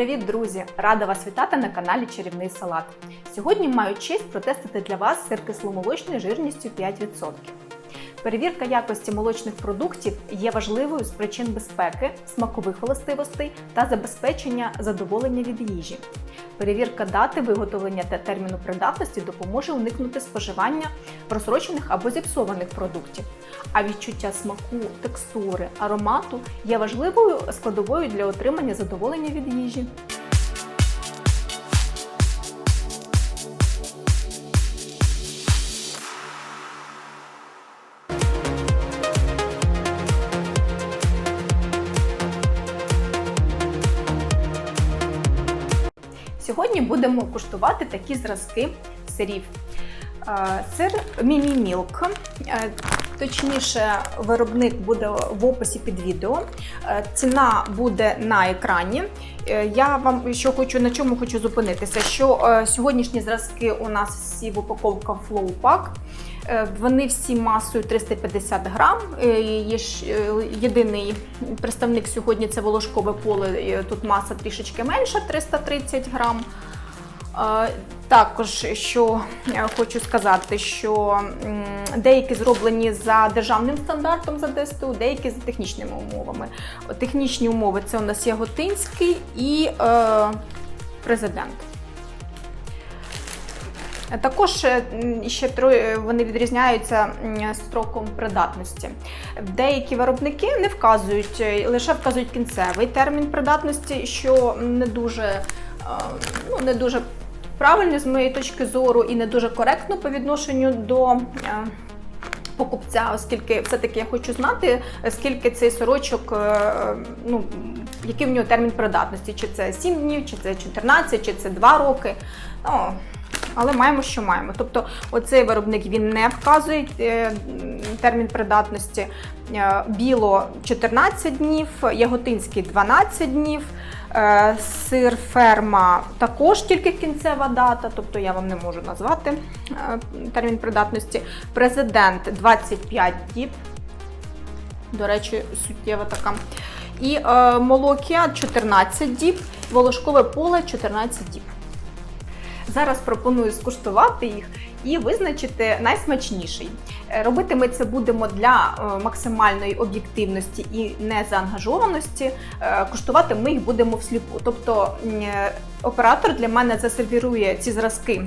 Привіт, друзі! Рада вас вітати на каналі Чарівний Салат. Сьогодні маю честь протестити для вас сир кисломолочний жирністю 5%. Перевірка якості молочних продуктів є важливою з причин безпеки, смакових властивостей та забезпечення задоволення від їжі. Перевірка дати виготовлення та терміну придатності допоможе уникнути споживання розсрочених або зіпсованих продуктів. А відчуття смаку, текстури, аромату є важливою складовою для отримання задоволення від їжі. Сьогодні будемо куштувати такі зразки сирів. Е, Сир Мімі Мілк. Е, Точніше, виробник буде в описі під відео. Е, Ціна буде на екрані. Я вам що хочу на чому хочу зупинитися, що сьогоднішні зразки у нас всі в упаковках Flow Pack. Е, Вони всі масою 350 грам. Е, Є е, єдиний представник сьогодні це волошкове поле. е, Тут маса трішечки менша 330 грам. Е, Також що хочу сказати, що деякі зроблені за державним стандартом за ДСТУ, деякі за технічними умовами. Технічні умови це у нас Яготинський і е, президент. Також е, ще троє вони відрізняються строком придатності. Деякі виробники не вказують, е, лише вказують кінцевий термін придатності, що не дуже, е, ну, не дуже правильно з моєї точки зору і не дуже коректно по відношенню до. е, Покупця, оскільки все-таки я хочу знати, скільки цей сорочок, е, ну який в нього термін придатності, чи це 7 днів, чи це 14, чи це 2 роки. Ну, але маємо, що маємо. Тобто, оцей виробник він не вказує е, термін придатності. Е, Біло 14 днів, яготинський 12 днів. Е, Сир ферма також тільки кінцева дата, тобто я вам не можу назвати термін придатності. Президент 25 діб. До речі, суттєва така. І молокія 14 діб, волошкове поле 14 діб. Зараз пропоную скуштувати їх і визначити найсмачніший. Е, Робити ми це будемо для е, максимальної об'єктивності і незаангажованості. Е, Куштувати ми їх будемо всліпу. Тобто оператор для мене засервірує ці зразки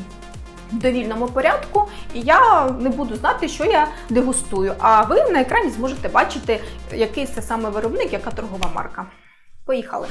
в довільному порядку, і я не буду знати, що я дегустую. А ви на екрані зможете бачити, який це саме виробник, яка торгова марка. Поїхали!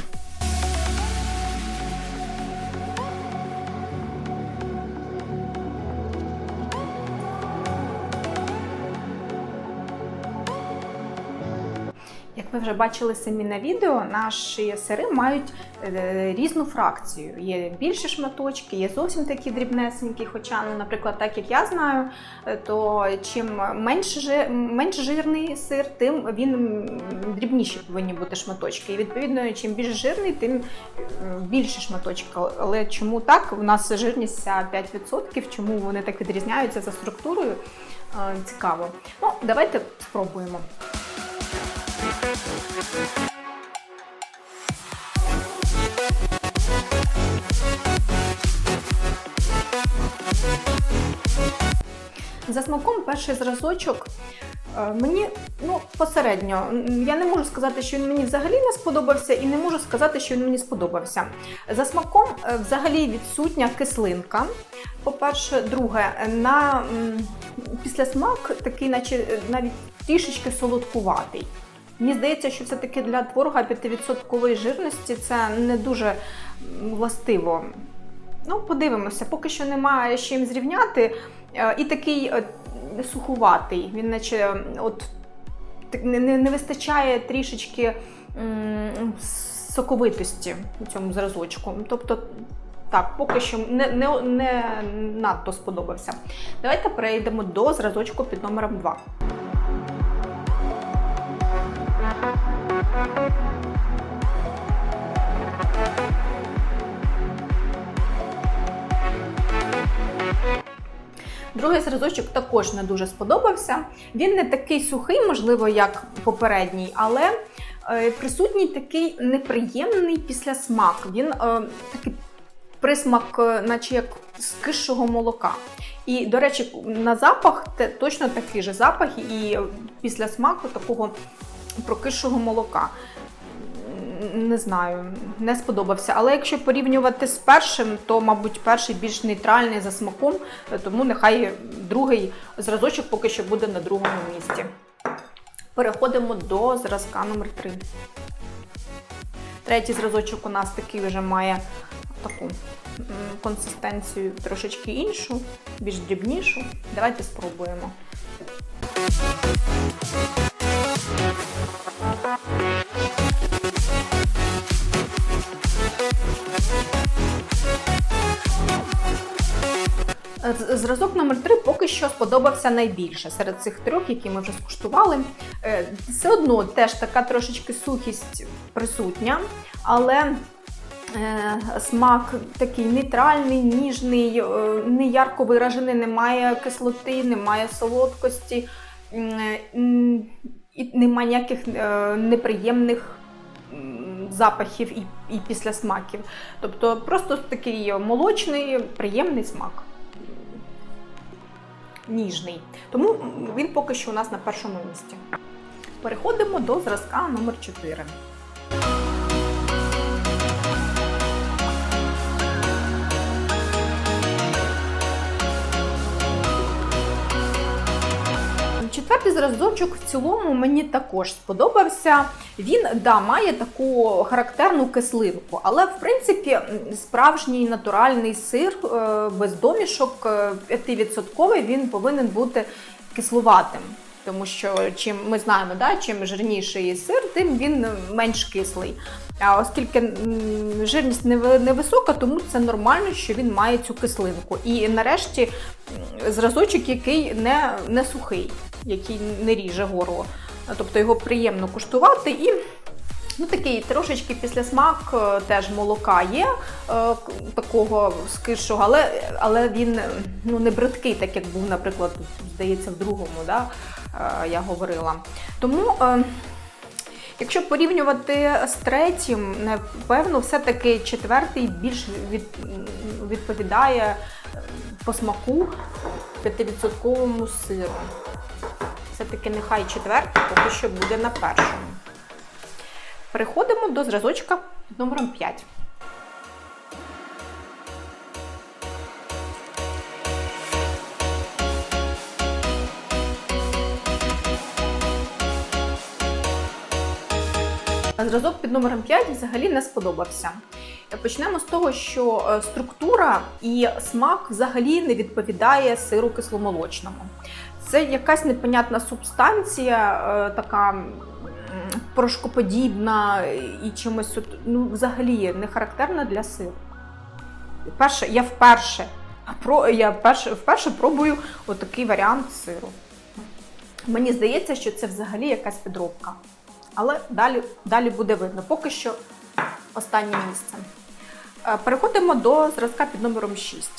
Як ви вже бачили самі на відео, наші сири мають е, різну фракцію. Є більші шматочки, є зовсім такі дрібнесенькі. Хоча, ну, наприклад, так як я знаю, е, то чим менш, менш жирний сир, тим він дрібніші повинні бути шматочки. І відповідно, чим більш жирний, тим більше шматочки. Але чому так? У нас жирність 5%, чому вони так відрізняються за структурою? Е, Цікаво. Ну, давайте спробуємо. За смаком перший зразочок е, мені ну, посередньо. Я не можу сказати, що він мені взагалі не сподобався, і не можу сказати, що він мені сподобався. За смаком е, взагалі відсутня кислинка. По-перше, друге, на післясмак такий, наче е, навіть трішечки солодкуватий. Мені здається, що все-таки для творога 5% жирності це не дуже властиво. Ну, подивимося, поки що немає з чим зрівняти. Е, І такий е, сухуватий. Він наче от не, не, вистачає трішечки м, соковитості у цьому зразочку. Тобто, так, поки що не, не, не надто сподобався. Давайте перейдемо до зразочку під номером 2. Другий зразочок також не дуже сподобався. Він не такий сухий, можливо, як попередній, але Е, Присутній такий неприємний післясмак. Він е, такий присмак, е, наче як з кишого молока. І, до речі, на запах те, точно такий же запах, і після смаку такого прокисшого молока. Не знаю, не сподобався. Але якщо порівнювати з першим, то, мабуть, перший більш нейтральний за смаком, тому нехай другий зразочок поки що буде на другому місці. Переходимо до зразка номер 3. Третій зразочок у нас такий вже має таку консистенцію трошечки іншу, більш дрібнішу. Давайте спробуємо. Зразок номер 3 поки що сподобався найбільше серед цих трьох, які ми вже скуштували. Е, Все одно теж така трошечки сухість присутня, але е, смак такий нейтральний, ніжний, е, не ярко виражений, немає кислоти, немає солодкості, і немає ніяких е, неприємних запахів і, і післясмаків. Тобто просто такий молочний, приємний смак. Ніжний. Тому він поки що у нас на першому місці. Переходимо до зразка номер 4. Четвертий зразочок в цілому мені також сподобався. Він да, має таку характерну кислинку, але в принципі справжній натуральний сир е, без домішок е, 5% він повинен бути кислуватим. Тому що чим ми знаємо, да, чим жирніший сир, тим він менш кислий. А оскільки жирність невисока, тому це нормально, що він має цю кислинку. І нарешті зразочок, який не, не сухий, який не ріже горло. Тобто його приємно куштувати і. Ну, такий трошечки післясмак е, теж молока є е, такого скишого, але, але він ну, не бридкий, так як був, наприклад, здається, в другому, да, е, я говорила. Тому, якщо порівнювати з третім, напевно, все-таки четвертий більш від, відповідає по смаку 5% сиру. Все-таки нехай четвертий поки що буде на першому. Переходимо до зразочка під номером 5. Зразок під номером 5 взагалі не сподобався. Почнемо з того, що е, структура і смак взагалі не відповідає сиру кисломолочному. Це якась непонятна субстанція, е, така порошкоподібна і чимось ну, взагалі не характерна для сиру. Перше, я вперше, про, я вперше, вперше пробую отакий варіант сиру. Мені здається, що це взагалі якась підробка. Але далі, далі буде видно. Поки що останнє місце. Е, Переходимо до зразка під номером 6.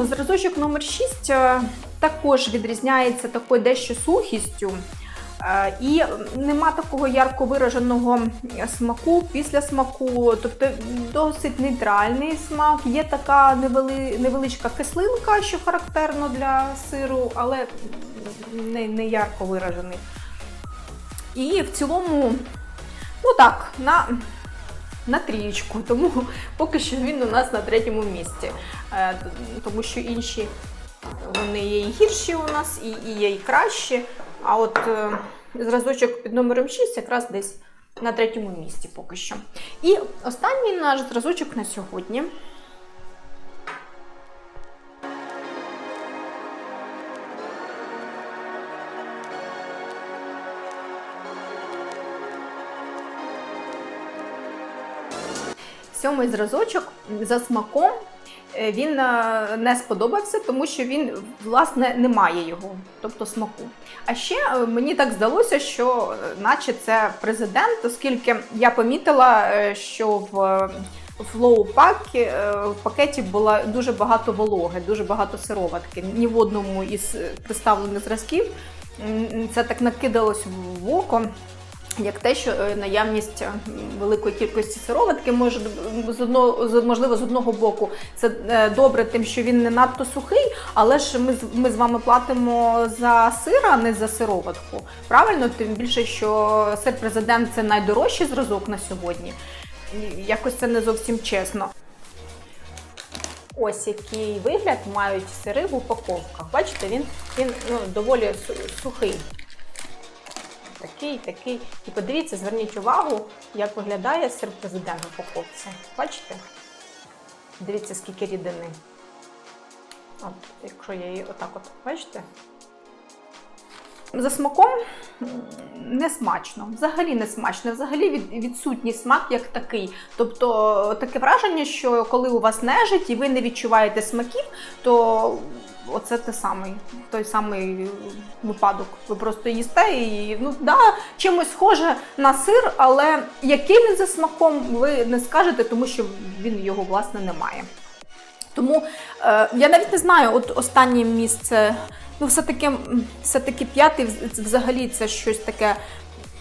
Е, зразочок номер 6 е, також відрізняється такою дещо сухістю. Е, І нема такого ярко вираженого смаку після смаку, тобто досить нейтральний смак. Є така невели, невеличка кислинка, що характерно для сиру, але не, не ярко виражений. І в цілому, ну так, на, на трієчку, тому поки що він у нас на третьому місці. Е, Тому що інші вони є і гірші у нас, і, є і кращі. А от е, зразочок під номером 6 якраз десь на третьому місці поки що. І останній наш зразочок на сьогодні. Сьомий зразочок за смаком е, він е, не сподобався, тому що він власне не має його, тобто смаку. А ще е, мені так здалося, що наче це президент, оскільки я помітила, що в Флоу пакі в пакеті було дуже багато вологи, дуже багато сироватки. Ні в одному із представлених зразків це так накидалось в око. Як те, що е, наявність е, великої кількості сироватки може з одного можливо з одного боку це е, добре, тим, що він не надто сухий, але ж ми ми з вами платимо за сир, а не за сироватку. Правильно, тим більше, що сир президент це найдорожчий зразок на сьогодні. Якось це не зовсім чесно. Ось який вигляд мають сири в упаковках. Бачите, він, він ну, доволі сухий. Такий, такий. І подивіться, зверніть увагу, як виглядає сир президент в упаковці. Бачите? Дивіться, скільки рідини. От, якщо я її отак от, бачите? За смаком не смачно, взагалі не смачно, взагалі від, відсутній смак як такий. Тобто таке враження, що коли у вас нежить і ви не відчуваєте смаків, то оце те самий, той самий випадок. Ви просто їсте і ну да, чимось схоже на сир, але яким він за смаком, ви не скажете, тому що він його власне не має. Тому е, я навіть не знаю, от останнє місце. Ну, все-таки, все-таки п'ятий взагалі це щось таке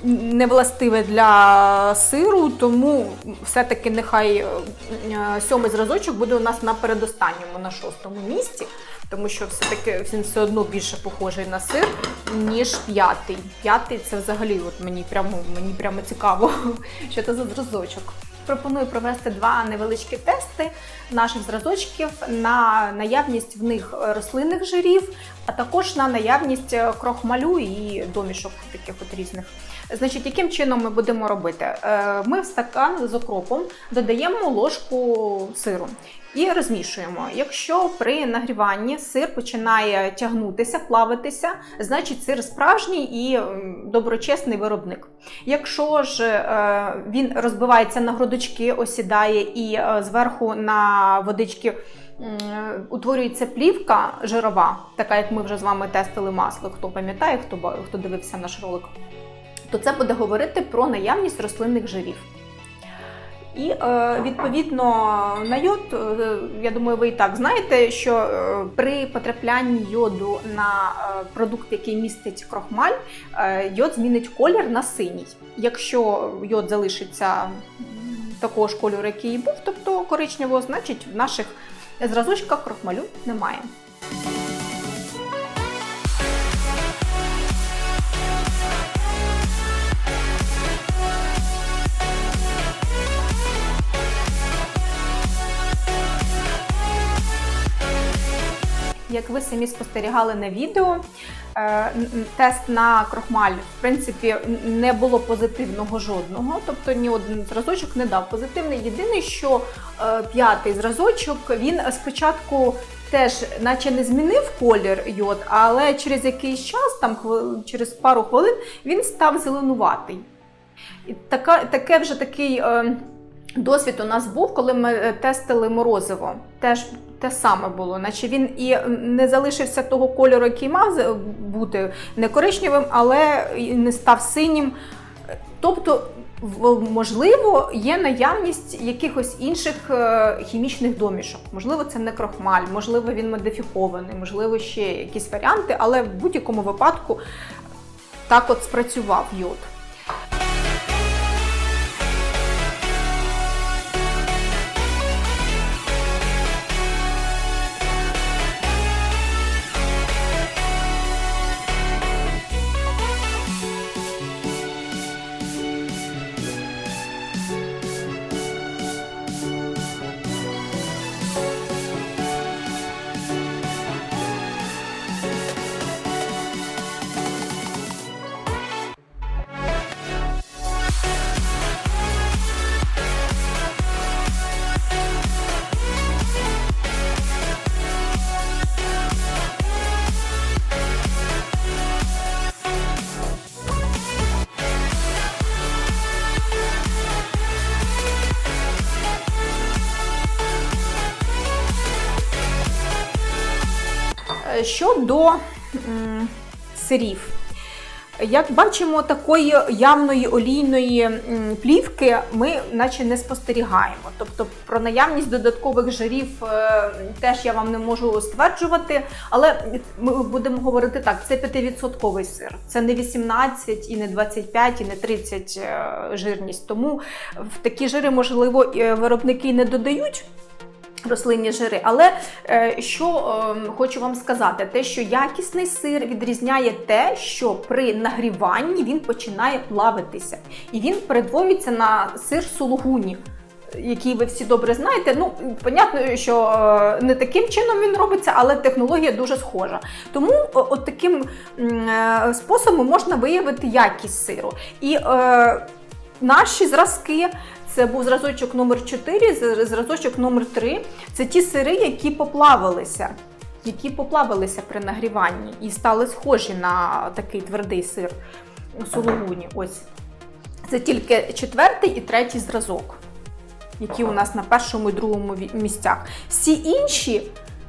невластиве для сиру, тому все-таки нехай е, сьомий зразочок буде у нас на передостанньому, на шостому місці, тому що все-таки він все одно більше похожий на сир, ніж п'ятий. П'ятий це взагалі от мені прямо, мені прямо цікаво, що це за зразочок. Пропоную провести два невеличкі тести наших зразочків на наявність в них рослинних жирів, а також на наявність е, крохмалю і домішок таких от різних. Значить, яким чином ми будемо робити? Е, Ми в стакан з окропом додаємо ложку сиру і розмішуємо. Якщо при нагріванні сир починає тягнутися, плавитися, значить сир справжній і доброчесний виробник. Якщо ж е, він розбивається на грудочки, осідає і зверху на водички утворюється плівка жирова, така як ми вже з вами тестили масло, хто пам'ятає, хто, хто дивився наш ролик, то це буде говорити про наявність рослинних жирів. І е, відповідно на йод, е, я думаю, ви і так знаєте, що е, при потраплянні йоду на е, продукт, який містить крохмаль, е, йод змінить колір на синій. Якщо йод залишиться такого ж кольору, який і був, тобто коричневого, значить в наших зразочках крохмалю немає. Як ви самі спостерігали на відео, е, тест на крохмаль в принципі не було позитивного жодного, тобто ні один зразочок не дав позитивний. Єдине, що е, п'ятий зразочок він спочатку теж, наче не змінив колір йод, але через якийсь час, там через пару хвилин, він став зеленуватий. І така, таке вже такий. Е, Досвід у нас був, коли ми е, тестили морозиво. Теж те саме було, наче він і не залишився того кольору, який мав бути не коричневим, але не став синім. Тобто, можливо, є наявність якихось інших е, хімічних домішок. Можливо, це не крохмаль, можливо, він модифікований, можливо, ще якісь варіанти, але в будь-якому випадку так от спрацював йод. Щодо сирів. Як бачимо, такої явної олійної плівки ми наче не спостерігаємо. Тобто про наявність додаткових жирів е, теж я вам не можу стверджувати, але ми будемо говорити так: це 5% сир, це не 18 і не 25, і не 30 е, жирність. Тому в такі жири, можливо, е, виробники не додають рослинні жири. Але е, що е, хочу вам сказати, те, що якісний сир відрізняє те, що при нагріванні він починає плавитися, і він перетворюється на сир сулугуні. Який ви всі добре знаєте, ну понятно, що е, не таким чином він робиться, але технологія дуже схожа. Тому от таким е, способом можна виявити якість сиру. І е, наші зразки це був зразочок номер 4, зразочок номер 3 Це ті сири, які поплавилися, які поплавилися при нагріванні і стали схожі на такий твердий сир у сулугуні. Ось. Це тільки четвертий і третій зразок, які у нас на першому і другому місцях. Всі інші.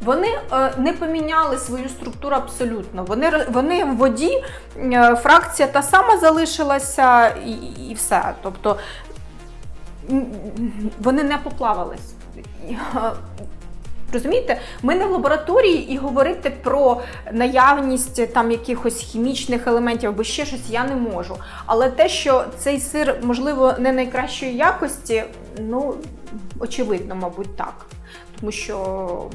Вони е, не поміняли свою структуру абсолютно. Вони, вони в воді, е, фракція та сама залишилася і, і все. Тобто вони не поплавались. Розумієте, ми не в лабораторії і говорити про наявність там якихось хімічних елементів або ще щось я не можу. Але те, що цей сир, можливо, не найкращої якості, ну очевидно, мабуть, так. Тому що,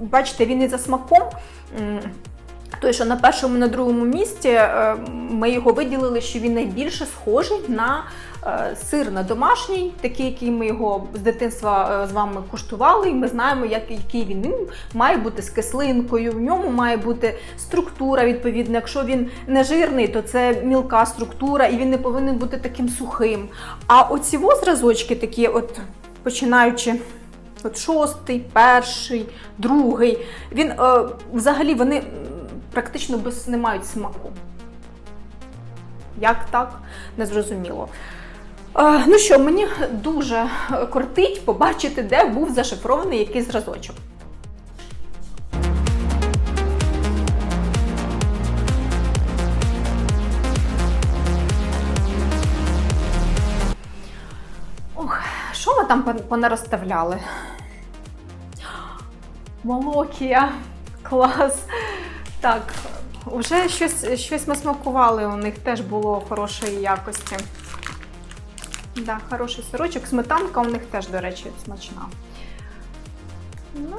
бачите, він і за смаком. той, що на першому, на другому місці, е, ми його виділили, що він найбільше схожий на сир на домашній, такий, який ми його з дитинства е, з вами куштували, і ми знаємо, як, який він. Він має бути з кислинкою, в ньому має бути структура відповідна. Якщо він не жирний, то це мілка структура, і він не повинен бути таким сухим. А оці зразочки такі, от починаючи. От шостий, перший, другий. Він е, взагалі вони практично без не мають смаку. Як так? Незрозуміло. Ну що, мені дуже кортить побачити, де був зашифрований якийсь зразочок. Ох, що ми там пон- понароставляли? Молокія. Клас. Так, вже щось, щось ми смакували, у них теж було хорошої якості. Да, хороший сирочок. Сметанка у них теж, до речі, смачна. Ну,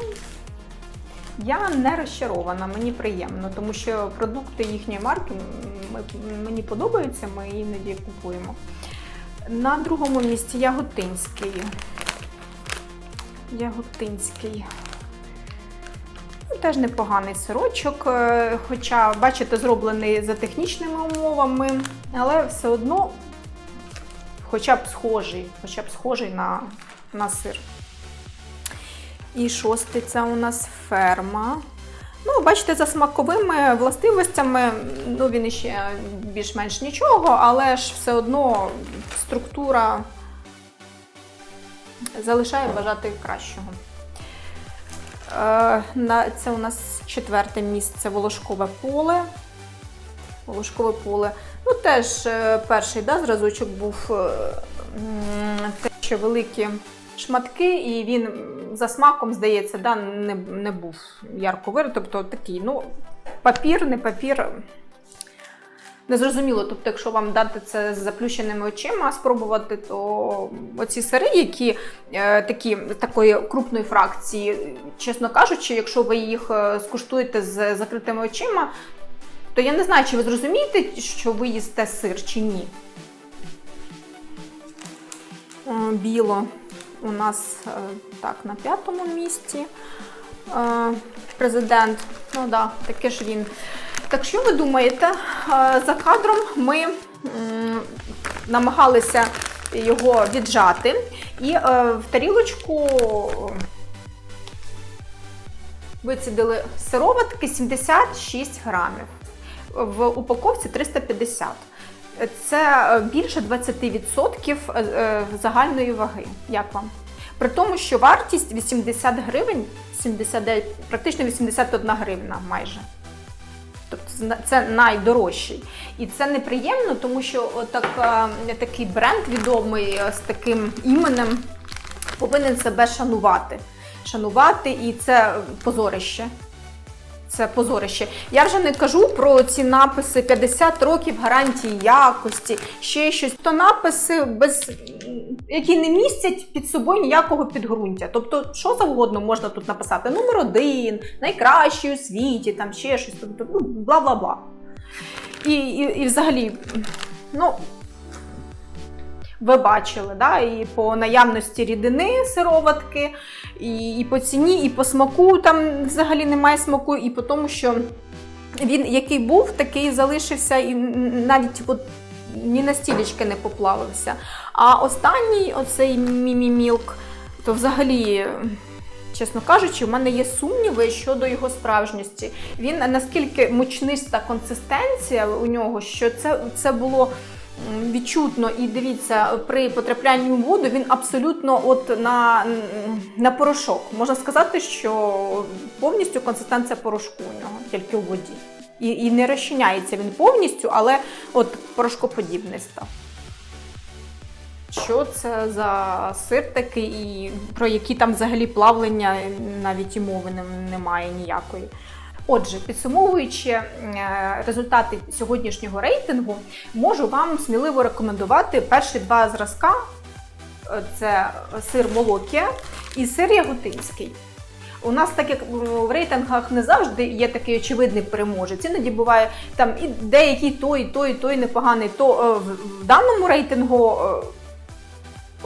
я не розчарована, мені приємно, тому що продукти їхньої марки мені подобаються, ми іноді купуємо. На другому місці Яготинський. Яготинський. Ну, Теж непоганий сирочок, е, хоча, бачите, зроблений за технічними умовами, але все одно хоча б схожий, хоча б схожий на, на сир. І шостий це у нас ферма. Ну, бачите, за смаковими властивостями, ну він іще більш-менш нічого, але ж все одно структура залишає бажати кращого. Е, Це у нас четверте місце Волошкове поле. Волошкове поле. Ну, теж е, перший да, зразочок був е, те, що великі шматки, і він за смаком, здається, да, не, не був ярко вир, тобто такий, ну, папір, не папір. Незрозуміло, тобто, якщо вам дати це з заплющеними очима, спробувати, то оці сири, які е, такі такої крупної фракції, чесно кажучи, якщо ви їх е, скуштуєте з закритими очима, то я не знаю, чи ви зрозумієте, що ви їсте сир чи ні. Е, Біло у нас е, так на п'ятому місці. Е, Президент, ну да, таке ж він. Так що ви думаєте? За кадром ми намагалися його віджати і в тарілочку вицідили сироватки 76 грамів. В упаковці 350. Це е, більше 20% е, е, загальної ваги. Як вам? При тому, що вартість 80 гривень, 79, практично 81 гривна майже. Тобто це- найдорожчий. І це неприємно, тому що отак, е, такий бренд відомий з таким іменем повинен себе шанувати. Шанувати, і це позорище. Це позорище. Я вже не кажу про ці написи 50 років гарантії якості, ще щось. То написи, без, які не містять під собою ніякого підґрунтя. Тобто, що завгодно можна тут написати: номер один, найкращий у світі, там ще щось, тобто, ну, бла-бла-бла. І, і, і взагалі, ну. Ви бачили, да? і по наявності рідини сироватки, і, і по ціні, і по смаку там взагалі немає смаку, і по тому, що він який був, такий залишився, і навіть от ні на стілечки не поплавився. А останній, оцей мімімілк, то взагалі. Чесно кажучи, в мене є сумніви щодо його справжності. Він наскільки мучниста консистенція у нього, що це, це було відчутно. І дивіться, при потраплянні у воду він абсолютно от на, на порошок. Можна сказати, що повністю консистенція порошку у нього, тільки у воді. І, і не розчиняється він повністю, але от порошкоподібний став. Що це за сир такий, і про які там взагалі плавлення навіть і мови немає ніякої. Отже, підсумовуючи е, результати сьогоднішнього рейтингу, можу вам сміливо рекомендувати перші два зразка: Е, це сир Молокія і сир Яготинський. У нас, так як в рейтингах не завжди є такий очевидний переможець. Іноді буває там і деякий той, той, той непоганий. То е, в, даному рейтингу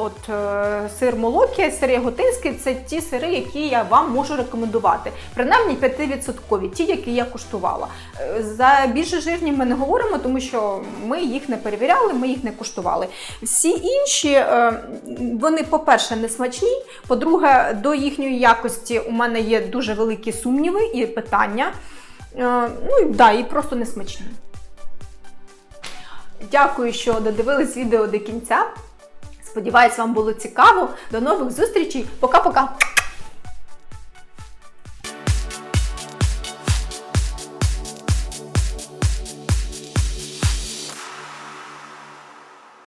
От е, сир Молокія, сир Яготинський це ті сири, які я вам можу рекомендувати. Принаймні 5%, ті, які я куштувала. Е, За більше жирні ми не говоримо, тому що ми їх не перевіряли, ми їх не куштували. Всі інші, е, вони, по-перше, не смачні. По-друге, до їхньої якості у мене є дуже великі сумніви і питання. Е, Ну да, і просто не смачні. Дякую, що додивились відео до кінця. Сподіваюсь, вам було цікаво. До нових зустрічей. Пока-пока!